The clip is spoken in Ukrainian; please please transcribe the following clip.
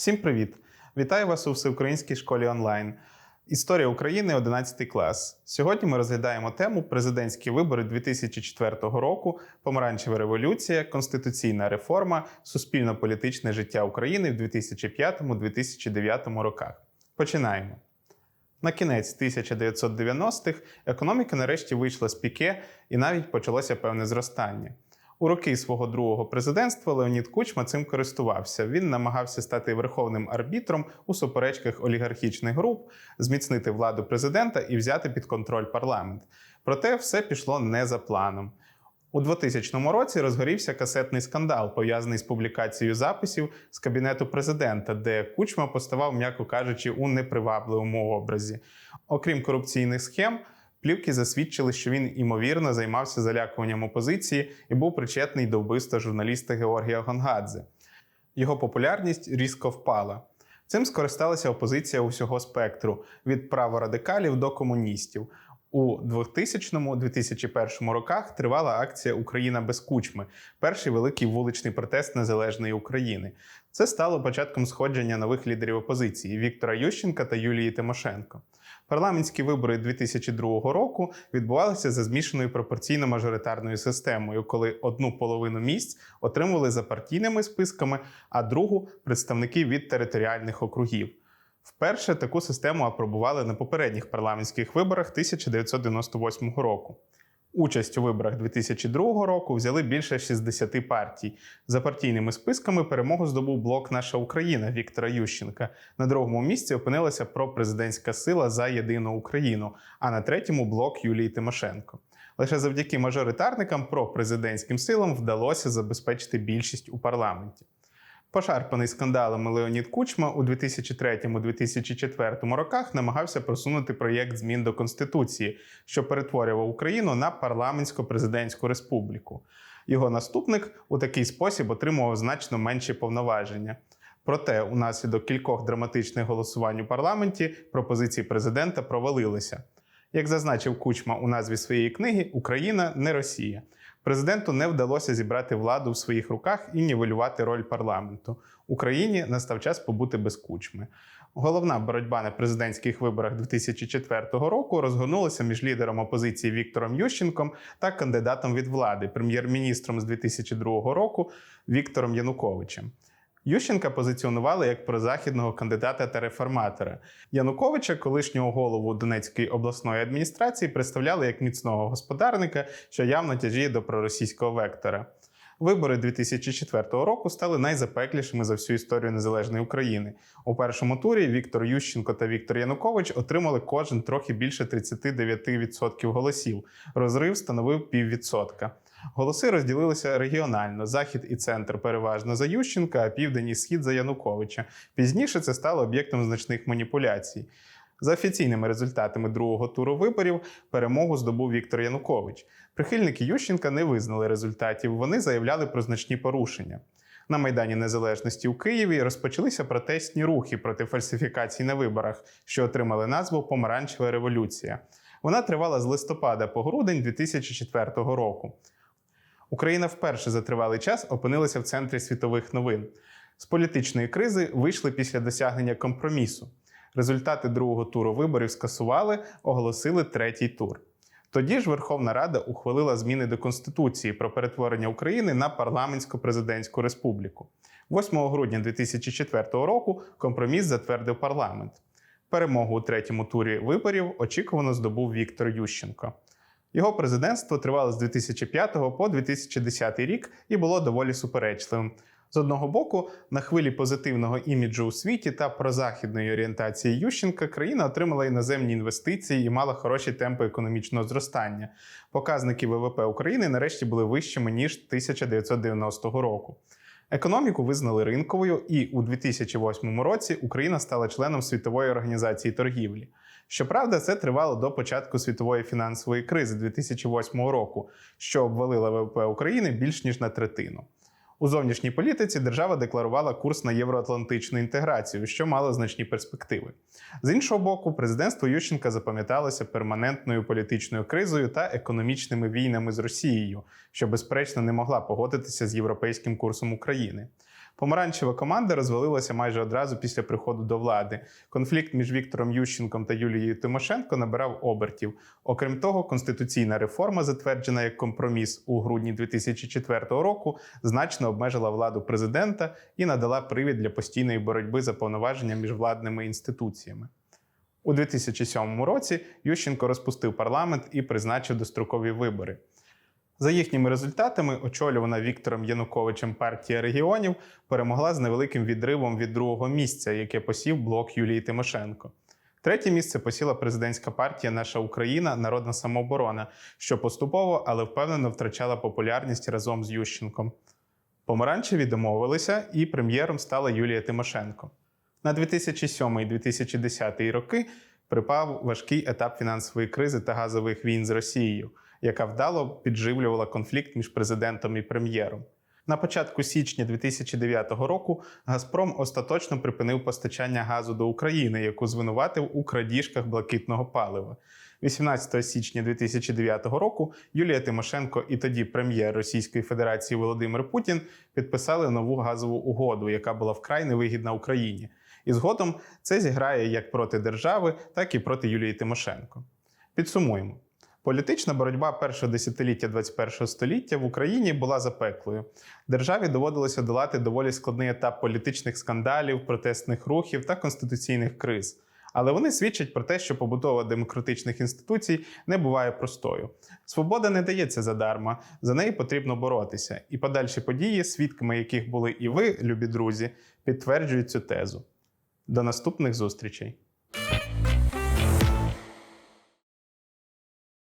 Всім привіт! Вітаю вас у всеукраїнській школі онлайн. Історія України 11 клас. Сьогодні ми розглядаємо тему президентські вибори 2004 року, помаранчева революція, конституційна реформа, суспільно-політичне життя України в 2005-2009 роках. Починаємо. На кінець 1990-х економіка нарешті вийшла з піке і навіть почалося певне зростання. У роки свого другого президентства Леонід Кучма цим користувався. Він намагався стати верховним арбітром у суперечках олігархічних груп, зміцнити владу президента і взяти під контроль парламент. Проте все пішло не за планом. У 2000 році розгорівся касетний скандал, пов'язаний з публікацією записів з кабінету президента, де Кучма поставав, м'яко кажучи, у непривабливому образі. Окрім корупційних схем. Плівки засвідчили, що він імовірно займався залякуванням опозиції і був причетний до вбивства журналіста Георгія Гонгадзе. Його популярність різко впала. Цим скористалася опозиція усього спектру від праворадикалів до комуністів. У 2000-2001 роках тривала акція Україна без кучми перший великий вуличний протест незалежної України. Це стало початком сходження нових лідерів опозиції Віктора Ющенка та Юлії Тимошенко. Парламентські вибори 2002 року відбувалися за змішаною пропорційно-мажоритарною системою, коли одну половину місць отримували за партійними списками, а другу представники від територіальних округів. Вперше таку систему апробували на попередніх парламентських виборах 1998 року. Участь у виборах 2002 року взяли більше 60 партій. За партійними списками перемогу здобув блок Наша Україна Віктора Ющенка. На другому місці опинилася пропрезидентська сила за єдину Україну, а на третьому блок Юлії Тимошенко. Лише завдяки мажоритарникам пропрезидентським силам вдалося забезпечити більшість у парламенті. Пошарпаний скандалами Леонід Кучма у 2003-2004 роках намагався просунути проєкт змін до Конституції, що перетворював Україну на парламентсько-президентську республіку. Його наступник у такий спосіб отримував значно менші повноваження. Проте, унаслідок кількох драматичних голосувань у парламенті пропозиції президента провалилися. Як зазначив Кучма у назві своєї книги, Україна не Росія. Президенту не вдалося зібрати владу в своїх руках і нівелювати роль парламенту. Україні настав час побути без кучми. Головна боротьба на президентських виборах 2004 року розгорнулася між лідером опозиції Віктором Ющенком та кандидатом від влади, прем'єр-міністром з 2002 року Віктором Януковичем. Ющенка позиціонували як прозахідного кандидата та реформатора. Януковича, колишнього голову Донецької обласної адміністрації, представляли як міцного господарника, що явно тяжіє до проросійського вектора. Вибори 2004 року стали найзапеклішими за всю історію незалежної України. У першому турі Віктор Ющенко та Віктор Янукович отримали кожен трохи більше 39% голосів. Розрив становив піввідсотка. Голоси розділилися регіонально: захід і центр переважно за Ющенка, а південь і схід за Януковича. Пізніше це стало об'єктом значних маніпуляцій. За офіційними результатами другого туру виборів перемогу здобув Віктор Янукович. Прихильники Ющенка не визнали результатів. Вони заявляли про значні порушення. На Майдані Незалежності у Києві розпочалися протестні рухи проти фальсифікацій на виборах, що отримали назву Помаранчева революція. Вона тривала з листопада по грудень 2004 року. Україна вперше за тривалий час опинилася в центрі світових новин. З політичної кризи вийшли після досягнення компромісу. Результати другого туру виборів скасували, оголосили третій тур. Тоді ж Верховна Рада ухвалила зміни до Конституції про перетворення України на парламентсько-президентську республіку. 8 грудня 2004 року компроміс затвердив парламент. Перемогу у третьому турі виборів очікувано здобув Віктор Ющенко. Його президентство тривало з 2005 по 2010 рік і було доволі суперечливим. З одного боку, на хвилі позитивного іміджу у світі та прозахідної орієнтації Ющенка країна отримала іноземні інвестиції і мала хороші темпи економічного зростання. Показники ВВП України нарешті були вищими ніж 1990 року. Економіку визнали ринковою, і у 2008 році Україна стала членом світової організації торгівлі. Щоправда, це тривало до початку світової фінансової кризи 2008 року, що обвалила ВВП України більш ніж на третину. У зовнішній політиці держава декларувала курс на євроатлантичну інтеграцію, що мало значні перспективи. З іншого боку, президентство Ющенка запам'яталося перманентною політичною кризою та економічними війнами з Росією, що безперечно не могла погодитися з європейським курсом України. Помаранчева команда розвалилася майже одразу після приходу до влади. Конфлікт між Віктором Ющенком та Юлією Тимошенко набирав обертів. Окрім того, конституційна реформа, затверджена як компроміс у грудні 2004 року, значно обмежила владу президента і надала привід для постійної боротьби за повноваження між владними інституціями. У 2007 році Ющенко розпустив парламент і призначив дострокові вибори. За їхніми результатами, очолювана Віктором Януковичем партія регіонів перемогла з невеликим відривом від другого місця, яке посів блок Юлії Тимошенко. Третє місце посіла президентська партія Наша Україна Народна самооборона, що поступово, але впевнено втрачала популярність разом з Ющенком. Помаранчеві домовилися, і прем'єром стала Юлія Тимошенко. На 2007-2010 роки припав важкий етап фінансової кризи та газових війн з Росією, яка вдало підживлювала конфлікт між президентом і прем'єром. На початку січня 2009 року Газпром остаточно припинив постачання газу до України, яку звинуватив у крадіжках блакитного палива. 18 січня 2009 року Юлія Тимошенко і тоді прем'єр Російської Федерації Володимир Путін підписали нову газову угоду, яка була вкрай невигідна Україні. І згодом це зіграє як проти держави, так і проти Юлії Тимошенко. Підсумуємо. Політична боротьба першого десятиліття 21 століття в Україні була запеклою. Державі доводилося долати доволі складний етап політичних скандалів, протестних рухів та конституційних криз. Але вони свідчать про те, що побудова демократичних інституцій не буває простою. Свобода не дається задарма, за неї потрібно боротися. І подальші події, свідками яких були і ви, любі друзі, підтверджують цю тезу. До наступних зустрічей!